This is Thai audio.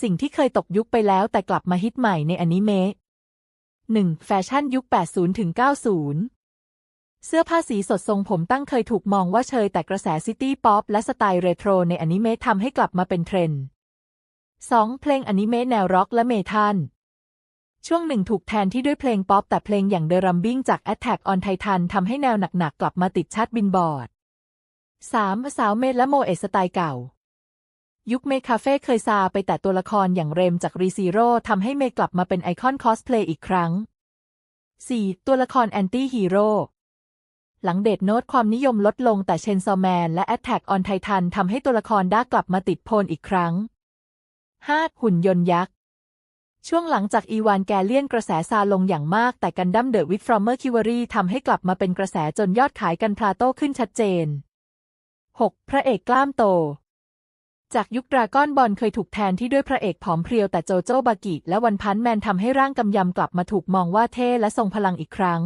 สิ่งที่เคยตกยุคไปแล้วแต่กลับมาฮิตใหม่ในอนิเมะ 1. แฟชั่นยุค 80-90 เสื้อผ้าสีสดทรงผมตั้งเคยถูกมองว่าเชยแต่กระแสซิตี้ป๊อปและสไตล์เรโทรในอนิเมะทำให้กลับมาเป็นเทรนด์ 2. เพลงอนิเมะแนวร็อกและเมทัลช่วงหนึ่งถูกแทนที่ด้วยเพลงป๊อปแต่เพลงอย่างเดรัมบิงจาก Attack on Titan ทำให้แนวหนักๆกลับมาติดชาร์ตบินบอร์ด 3. สาวเมดและโมเอสไตล์เก่า ยุคเมคาเฟ่เคยซาไปแต่ตัวละครอย่างเรมจากรีซีโร่ทำให้เมกลับมาเป็นไอคอนคอสเพลย์อีกครั้ง 4. ตัวละครแอนตี้ฮีโร่หลังเดดโนตความนิยมลดลงแต่เชนซอแมนและ Attack on Titan ทำให้ตัวละครด้ากลับมาติดโพลอีกครั้ง 5. หุ่นยนต์ยักษ์ ช่วงหลังจากอีวานแกเลียนกระแสซาลงอย่างมากแต่กันดั้มเดอะวิฟฟรอมเมอร์คิวรีทำให้กลับมาเป็นกระแสจนยอดขายกันพลาโต้ขึ้นชัดเจน 6. พระเอกกล้ามโต จากยุคดราก้อนบอลเคยถูกแทนที่ด้วยพระเอกผอมเพรียวแต่โจโจ้บากิและวันพันแมนทำให้ร่างกำยำกลับมาถูกมองว่าเท่และทรงพลังอีกครั้ง